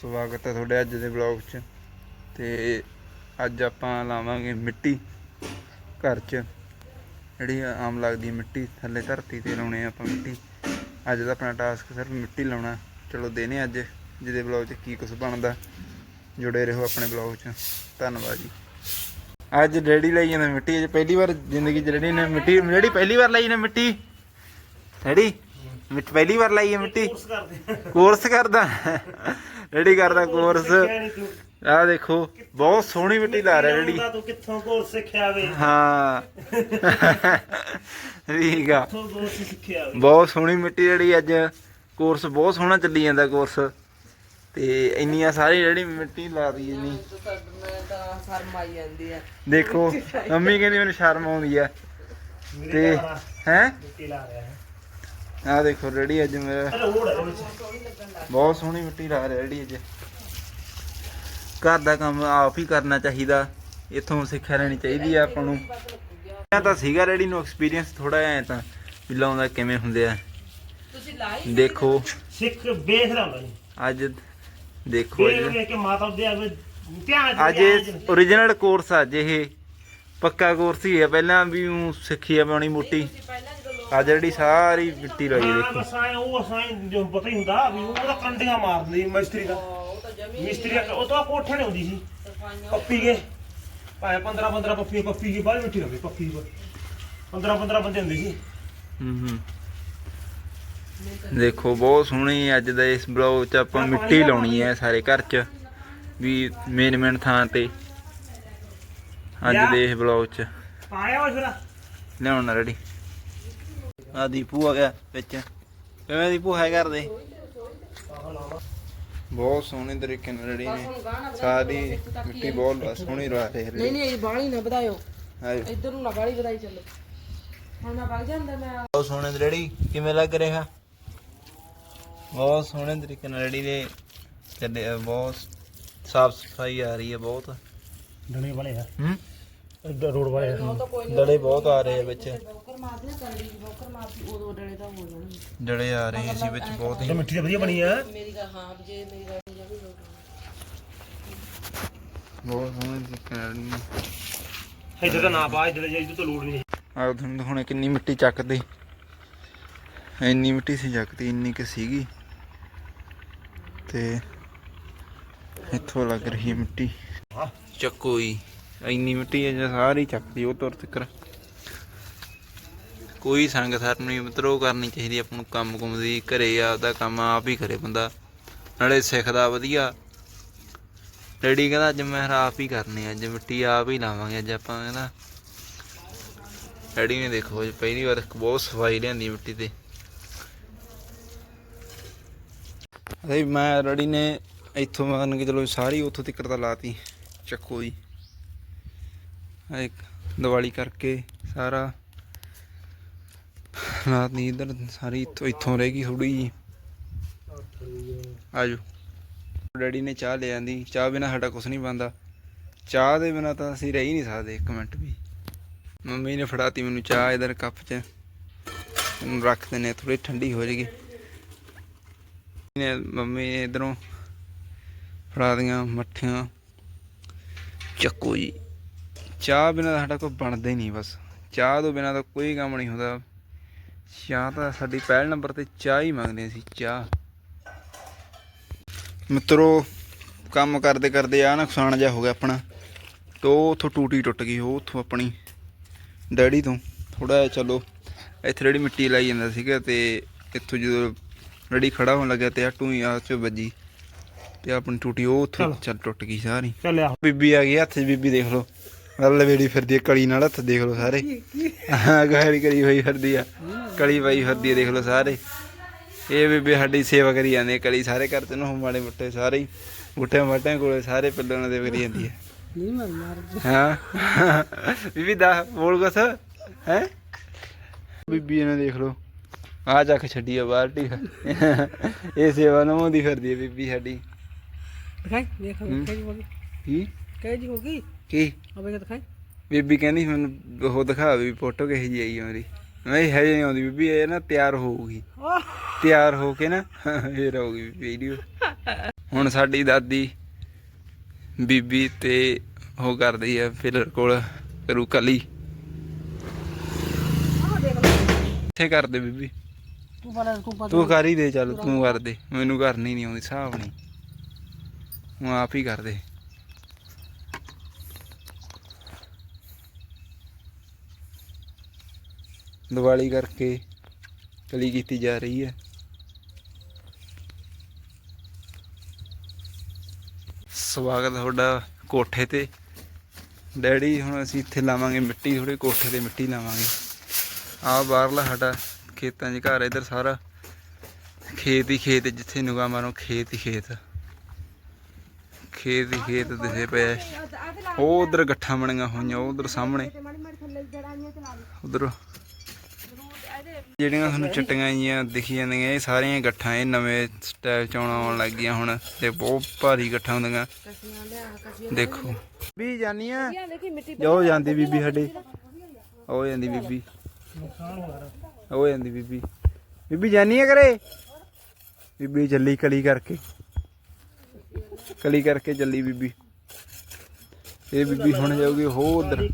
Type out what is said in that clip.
ਸਵਾਗਤ ਹੈ ਤੁਹਾਡੇ ਅੱਜ ਦੇ ਵਲੌਗ 'ਚ। ਤੇ ਅੱਜ ਆਪਾਂ ਲਾਵਾਂਗੇ ਮਿੱਟੀ ਘਰ 'ਚ। ਜਿਹੜੀ ਆਮ ਲੱਗਦੀ ਹੈ ਮਿੱਟੀ, ਥੱਲੇ ਧਰਤੀ ਤੇ ਲਾਉਣੇ ਆਪਾਂ ਮਿੱਟੀ। ਅੱਜ ਦਾ ਆਪਣਾ ਟਾਸਕ ਸਿਰਫ ਮਿੱਟੀ ਲਾਉਣਾ। ਚਲੋ ਦੇਨੇ ਅੱਜ, ਜਿਹਦੇ ਵਲੌਗ 'ਚ ਕੀ ਕੁਝ ਬਣਦਾ। ਜੁੜੇ ਰਹੋ ਆਪਣੇ ਵਲੌਗ 'ਚ। ਧੰਨਵਾਦ ਜੀ। ਅੱਜ ਡੈਡੀ ਲਈ ਜਾਂਦਾ ਮਿੱਟੀ। ਅੱਜ ਪਹਿਲੀ ਵਾਰ ਜ਼ਿੰਦਗੀ 'ਚ ਡੈਡੀ ਨੇ ਮਿੱਟੀ ਜਿਹੜੀ ਪਹਿਲੀ ਵਾਰ ਲਈ ਨੇ ਮਿੱਟੀ? ਡੈਡੀ? ਮਿੱਟੀ ਪਹਿਲੀ ਵਾਰ ਲਈ ਹੈ ਮਿੱਟੀ? ਕੋਰਸ ਕਰਦੇ ਕੋਰਸ ਕਰਦਾ। ਰੈਡੀ ਕਰਦਾ ਕੋਰਸ ਆਹ ਦੇਖੋ ਬਹੁਤ ਸੋਹਣੀ ਮਿੱਟੀ ਲਾ ਰਿਹਾ ਰੈਡੀ ਤੂੰ ਕਿੱਥੋਂ ਕੋਰਸ ਸਿੱਖਿਆ ਵੇ? ਹਾਂ। ਠੀਕ ਆ। ਕਿੱਥੋਂ ਕੋਰਸ ਸਿੱਖਿਆ ਵੇ? ਬਹੁਤ ਸੋਹਣੀ ਮਿੱਟੀ ਜਿਹੜੀ ਅੱਜ। ਕੋਰਸ ਬਹੁਤ ਸੋਹਣਾ ਚੱਲੀ ਜਾਂਦਾ ਕੋਰਸ ਤੇ ਇੰਨੀਆਂ ਸਾਰੀ ਜਿਹੜੀ ਮਿੱਟੀ ਲਾ ਦੀ ਇੰਨੀ। ਸ਼ਰਮ ਆਈ ਜਾਂਦੀ ਆ। ਦੇਖੋ ਮੰਮੀ ਕਹਿੰਦੀ ਮੈਨੂੰ ਸ਼ਰਮ ਆਉਂਦੀ ਆ। ਤੇ ਆ, ਹੈ? ਮਿੱਟੀ ਲਾ ਰਿਹਾ। ਹੈ ਆਹ ਦੇਖੋ ਰੈਡੀ ਅੱਜ ਮੇਰਾ। ਬਹੁਤ ਸੋਹਣੀ ਮਿੱਟੀ ਲਾ ਰਿਹਾ ਰੈਡੀ ਅੱਜ। ਘਰ ਦਾ ਕੰਮ ਆਪ ਹੀ ਕਰਨਾ ਚਾਹੀਦਾ। ਇੱਥੋਂ ਸਿੱਖਿਆ ਲੈਣੀ ਚਾਹੀਦੀ ਆ ਆਪਾਂ ਨੂੰ। ਮੈਂ ਤਾਂ ਸੀਗਾ ਰੈਡੀ ਨੂੰ ਐਕਸਪੀਰੀਅੰਸ ਥੋੜਾ ਐ ਤਾਂ ਵੀ ਲਾਉਂਦਾ ਕਿਵੇਂ ਹੁੰਦੇ ਆ। ਤੁਸੀਂ ਲਾਈ ਦੇਖੋ। ਸਿੱਖ ਹੁੰਦਾ ਨਹੀਂ ਅੱਜ ਦੇਖੋ ਵੇਖ ਅੱਜ। ਵੇਖ ਕੇ ਮਾਤਾ ਦੇ ਆਵੇ ਧਿਆਨ ਅੱਜ ਓਰੀਜਨਲ ਕੋਰਸ ਆ ਅੱਜ ਇਹ। ਪੱਕਾ ਕੋਰਸ ਹੀ ਹੈ ਪਹਿਲਾਂ ਵੀ ਸਿੱਖੀ ਆ ਪਾਣੀ ਮੋਟੀ। ਅੱਜ ਜਿਹੜੀ ਸਾਰੀ ਮਿੱਟੀ ਲਾਈ ਹਾਂ ਦੇਖੋ। ਆਏਂ ਉਹ ਸਾਈਂ ਜੋ ਪਤਾ ਹੀ ਹੁੰਦਾ ਵੀ ਉਹ ਤਾਂ ਕੰਡੀਆਂ ਮਾਰਦੀ ਮਿਸਤਰੀ ਦਾ। ਮਿਸਤਰੀ ਦਾ- ਉਹ ਤਾਂ ਕੋਠੇ ਨੇ ਹੁੰਦੀ ਸੀ। ਪੱਪੀ ਕੇ। ਭਾਵੇਂ 15 15 ਪੱਪੀ ਪੱਪੀ ਕੀ ਬਾਹਰ ਮਿੱਟੀ ਲੱਗੇ ਪੱਪੀ ਦੀ 15 15 ਬੰਦੇ ਹੁੰਦੇ ਸੀ। ਹੂੰ ਹੂੰ। ਦੇਖੋ ਬਹੁਤ ਸੋਹਣੀ ਅੱਜ ਦਾ ਇਸ ਬਲੌਗ 'ਚ ਆਪਾਂ ਮਿੱਟੀ ਲਾਉਣੀ ਹੈ ਸਾਰੇ ਘਰ 'ਚ ਵੀ ਮੇਨ ਮੇਨ ਥਾਂ ਤੇ। ਅੱਜ ਦੇ ਇਸ ਬਲੌਗ 'ਚ। ਆਇਆ ਉਹ ਫਿਰ ਲਿਆਉਣ ਰੈਡੀ ਆ ਦੀਪੂ ਆ ਗਿਆ ਵਿੱਚ। ਕਿਵੇਂ ਦੀਪੂ? ਹੈ ਕਰਦੇ ਬਹੁਤ ਸੋਹਣੇ ਤਰੀਕੇ ਨਾਲ ਰੈਡੀ ਨੇ। ਸਾਰੀ ਮਿੱਟੀ ਬਹੁਤ ਸੋਹਣੀ ਲਾ ਰਹੇ ਨਹੀਂ ਨਹੀਂ ਬਾਣੀ ਨਾ ਵਧਾਇਓ। ਆਜੋ ਇੱਧਰ ਨੂੰ ਨਾ ਬਾਣੀ ਵਧਾਈ ਚੱਲੋ। ਹੁਣ ਮੈਂ ਵਗ ਜਾਂਦਾ ਮੈਂ। ਬਹੁਤ ਸੋਹਣੇ ਰੈਡੀ। ਕਿਵੇਂ ਲੱਗ ਰਿਹਾ? ਬਹੁਤ ਸੋਹਣੇ ਤਰੀਕੇ ਨਾਲ ਰੈਡੀ ਦੇ ਚੱਲੇ ਬਹੁਤ ਸਾਫ਼ ਸਫ਼ਾਈ ਆ ਰਹੀ ਹੈ ਬਹੁਤ। ਡਣੇ ਵਾਲੇ ਆ। ਹੂੰ? ਰੋਡ ਵਾਲੇ ਆ ਡਲੇ ਬਹੁਤ ਆ ਰਹੇ ਆ ਵਿੱਚ। ਬੋਕਰ ਮਾਰਦੇ ਨਾ ਕਰੜੀ ਬੋਕਰ ਮਾਰਦੀ ਉਦੋਂ ਡਲੇ ਆ ਰਹੇ ਸੀ ਵਿੱਚ ਬਹੁਤ ਤੇ ਹੀ ਮਿੱਟੀ ਤਾਂ ਵਧੀਆ ਬਣੀ ਆ। ਮੇਰੀ ਗੱਲ ਹਾਂ ਜੇ ਮੇਰੀ ਗੱਲ ਨਹੀਂ ਜਾਵੇ ਲੋਕ ਬਹੁਤ ਸੋਹਣੇ ਨੇ। ਇੱਧਰ ਤਾਂ ਨਾ ਪਾ ਇੱਧਰ ਇੱਧਰ ਤਾਂ ਲੋੜ ਨਹੀਂ। ਆਹ ਤੁਹਾਨੂੰ ਦਿਖਾਉਣੇ ਕਿੰਨੀ ਮਿੱਟੀ ਚੱਕਦੇ। ਇੰਨੀ ਮਿੱਟੀ ਸੀ ਚੱਕਦੀ ਇੰਨੀ ਕਿ ਸੀਗੀ। ਤੇ ਇੱਥੋਂ ਲੱਗ ਰਹੀ ਮਿੱਟੀ। ਚੱਕੋ ਹੀ ਇੰਨੀ ਮਿੱਟੀ ਹੈ ਜੇ ਸਾਰੀ ਚੱਕਦੀ ਉਹ ਤੁਰ ਤੱਕਰ। ਕੋਈ ਸੰਗ ਸਰ ਨਹੀਂ ਮਿੱਤਰੋ ਕਰਨੀ ਚਾਹੀਦੀ ਆਪਾਂ ਨੂੰ ਕੰਮ ਕੁੰਮ ਦੀ ਘਰੇ ਆਪਦਾ ਕੰਮ ਆਪ ਹੀ ਕਰੇ ਬੰਦਾ। ਨਾਲੇ ਸਿੱਖਦਾ ਵਧੀਆ। ਡੈਡੀ ਕਹਿੰਦਾ ਅੱਜ ਮੈਂ ਆਪ ਹੀ ਕਰਨੀ ਆ, ਅੱਜ ਮਿੱਟੀ ਆਪ ਹੀ ਲਾਵਾਂਗੇ ਅੱਜ ਆਪਾਂ ਕਹਿੰਦਾ। ਡੈਡੀ ਨੇ ਦੇਖੋ ਪਹਿਲੀ ਵਾਰ ਬਹੁਤ ਸਫ਼ਾਈ ਲਿਆਂਦੀ ਮਿੱਟੀ ਤੇ। ਅਰੇ ਮੈਂ ਡੈਡੀ ਨੇ ਇੱਥੋਂ ਮੰਨ ਕੇ ਚਲੋ ਸਾਰੀ ਉੱਥੋਂ ਤੱਕ ਤਾਂ ਲਾਤੀ ਚੱਕੋ ਜੀ। ਇੱਕ ਦੀਵਾਲੀ ਕਰਕੇ ਸਾਰਾ ਰਾਤ ਨਹੀਂ ਇਧਰ ਸਾਰੀ ਇੱਥੋਂ ਇੱਥੋਂ ਰਹਿ ਗਈ ਥੋੜੀ ਜੀ ਆਜੋ। ਡੈਡੀ ਨੇ ਚਾਹ ਲੈ ਆਂਦੀ। ਚਾਹ ਬਿਨਾ ਸਾਡਾ ਕੁਝ ਨਹੀਂ ਬਣਦਾ। ਚਾਹ ਦੇ ਬਿਨਾ ਤਾਂ ਅਸੀਂ ਰਹਿ ਹੀ ਨਹੀਂ ਸਕਦੇ, ਇੱਕ ਮਿੰਟ ਵੀ। ਮੰਮੀ ਨੇ ਫੜਾਤੀ ਮੈਨੂੰ ਚਾਹ ਇਧਰ ਕੱਪ 'ਚ। ਇਹਨੂੰ ਰੱਖ ਦਿੰਨੇ ਥੋੜੀ ਠੰਡੀ ਹੋ ਜਾਏਗੀ। ਨੇ ਮੰਮੀ ਨੇ ਇਧਰੋਂ ਫੜਾ ਦੀਆਂ ਮੱਠੀਆਂ। ਚੱਕੋ ਜੀ। ਚਾਹ ਬਿਨਾ ਸਾਡਾ ਕੋਈ ਬਣਦਾ ਹੀ ਨਹੀਂ ਬਸ। ਚਾਹ ਤੋਂ ਬਿਨਾ ਤਾਂ ਕੋਈ ਕੰਮ ਨਹੀਂ ਹੁੰਦਾ। ਚਾਹ ਤਾਂ ਸਾਡੀ ਪਹਿਲ ਨੰਬਰ ਤੇ ਚਾਹ ਹੀ ਮੰਗਦੇ ਸੀ ਚਾਹ। ਮਿੱਤਰੋ ਕੰਮ ਕਰਦੇ ਕਰਦੇ ਆ ਨੁਕਸਾਨ ਜਿਹਾ ਹੋ ਗਿਆ ਆਪਣਾ। ਤੋ ਉਥੋਂ ਟੂਟੀ ਟੁੱਟ ਗਈ ਉਹ ਉਥੋਂ ਆਪਣੀ। ਡੈਡੀ ਤੋਂ ਥੋੜਾ ਜਿਹਾ ਚਲੋ। ਇੱਥੇ ਜਿਹੜੀ ਮਿੱਟੀ ਲਾਈ ਜਾਂਦਾ ਸੀਗਾ ਤੇ ਇੱਥੋਂ ਜਦੋਂ ਰੈਡੀ ਖੜਾ ਹੋਣ ਲੱਗਿਆ ਤੇ ਆ ਟੂਈ ਆ ਚ ਵੱਜੀ। ਤੇ ਆਪਣੀ ਟੂਟੀ ਉਹ ਉੱਥੋਂ ਚਲੋ। ਟੁੱਟ ਗਈ ਸਾਰੀ। ਚੱਲਿਆ ਬੀਬੀ ਆ ਗਈ ਹੱਥ 'ਚ ਬੀਬੀ ਦੇਖ ਲਓ। ਲਵੇੜੀ ਫਿਰਦੀ ਹੈ ਕਲੀ ਨਾਲ ਹੱਥ ਦੇਖ ਲਓ ਸਾਰੇ। ਹਾਂ ਗਹਿਰੀ ਕਰੀ ਹੋਈ ਫਿਰਦੀ ਆ ਕਲੀ ਪਾਈ ਫਿਰਦੀ ਆ ਦੇਖ ਲਓ ਸਾਰੇ। ਇਹ ਬੀਬੀ ਸਾਡੀ ਸੇਵਾ ਕਰੀ ਜਾਂਦੀ ਕਲੀ ਸਾਰੇ ਘਰ ਤੇ ਨੂੰ ਮਾੜੇ ਮੁੱਟੇ ਸਾਰੇ ਹੀ ਬੁੱਟੇ ਮਾਟਿਆਂ ਕੋਲੇ ਸਾਰੇ ਪਿੱਲਾਂ ਦੇ ਕਰੀ ਜਾਂਦੀ ਹੈ ਨਹੀਂ ਮੈਂ ਮਾਰ ਹਾਂ ਬੀਬੀ ਦਾ ਬੋਲ ਕੁਛ ਹੈ? ਬੀਬੀ ਨੇ ਦੇਖ ਲਓ ਆ ਚੱਕ ਛੱਡੀ ਆ ਬਾਲਟੀ। ਇਹ ਸੇਵਾ ਨਵਾਉਂਦੀ ਫਿਰਦੀ ਹੈ ਬੀਬੀ ਸਾਡੀ। ਦਿਖਾਈ ਦੇਖ ਗਈ ਕੀ? ਕਿਹੜੀ ਜੀ ਹੋ ਗਈ? ਕੀ? ਅਬੇ ਦਿਖਾਈ ਬੀਬੀ ਕਹਿੰਦੀ ਮੈਨੂੰ ਉਹ ਦਿਖਾ ਵੀ ਫੋਟੋ ਕਿਹੋ ਜਿਹੀ ਆਈ ਆ ਮੇਰੀ ਮੈਂ ਕਿਹਾ ਹਜੇ ਨਹੀਂ ਆਉਂਦੀ ਬੀਬੀ ਇਹ ਨਾ ਤਿਆਰ ਹੋਊਗੀ। ਤਿਆਰ ਹੋ ਕੇ ਨਾ ਫੇਰ ਆਊਗੀ ਵੀਡੀਓ। ਹੁਣ ਸਾਡੀ ਦਾਦੀ ਬੀਬੀ ਤੇ ਉਹ ਕਰਦੀ ਆ ਫਿਲਰ ਕੋਲ ਕਰੂ ਕਲੀ। ਇੱਥੇ ਕਰਦੇ ਬੀਬੀ। ਤੂੰ ਬੜਾ ਤੂੰ ਕਰ ਹੀ ਦੇ ਚੱਲ ਤੂੰ ਕਰ ਦੇ। ਮੈਨੂੰ ਕਰਨੀ ਨਹੀਂ ਆਉਂਦੀ ਹਿਸਾਬ ਨਹੀਂ। ਮੈਂ ਆਪ ਹੀ ਕਰ ਦੇ। ਦੀਵਾਲੀ ਕਰਕੇ ਕਲੀ ਕੀਤੀ ਜਾ ਰਹੀ ਹੈ। ਸਵਾਗਤ ਤੁਹਾਡਾ ਕੋਠੇ ਤੇ। ਡੈਡੀ ਹੁਣ ਅਸੀਂ ਇੱਥੇ ਲਾਵਾਂਗੇ ਮਿੱਟੀ ਥੋੜੇ ਕੋਠੇ ਤੇ ਮਿੱਟੀ ਲਾਵਾਂਗੇ। ਆਹ ਬਾਹਰਲਾ ਸਾਡਾ ਖੇਤਾਂ 'ਚ ਘਰ ਆ ਇੱਧਰ ਸਾਰਾ ਖੇਤ ਹੀ ਖੇਤ ਜਿੱਥੇ ਨਿਗਾਹ ਮਾਰੋ ਖੇਤ ਹੀ ਖੇਤ। ਖੇਤ ਹੀ ਖੇਤ ਦਿਸੇ ਪਏ ਉਹ ਉਧਰ ਗੱਠਾਂ ਬਣੀਆਂ ਹੋਈਆਂ ਉਹ ਉਧਰ ਸਾਹਮਣੇ। ਉਧਰ ਜਿਹੜੀਆਂ ਤੁਹਾਨੂੰ ਚਿੱਟੀਆਂ ਜੀਆਂ ਦਿਖੀ ਜਾਂਦੀਆਂ ਇਹ ਸਾਰੀਆਂ ਗੱਠਾਂ ਇਹ ਨਵੇਂ ਸਟਾਈਲ ਚ ਆਉਣ ਆਉਣ ਲੱਗ ਗਈਆਂ ਹੁਣ ਤੇ ਬਹੁਤ ਭਾਰੀ ਗੱਠਾਂ ਹੁੰਦੀਆਂ। ਦੇਖੋ। ਵੀ ਜਾਨੀ ਆ ਜੋ ਜਾਂਦੀ ਬੀਬੀ ਸਾਡੇ। ਉਹ ਜਾਂਦੀ ਬੀਬੀ। ਹੋ ਜਾਂਦੀ ਬੀਬੀ। ਬੀਬੀ ਜਾਨੀ ਆ ਕਰੇ ਬੀਬੀ ਚੱਲੀ ਕਲੀ ਕਰਕੇ। ਕਲੀ ਕਰਕੇ ਚੱਲੀ ਬੀਬੀ। ਇਹ ਬੀਬੀ ਹੁਣ ਜਾਊਗੀ ਹੋ ਉਧਰ। ਹੈ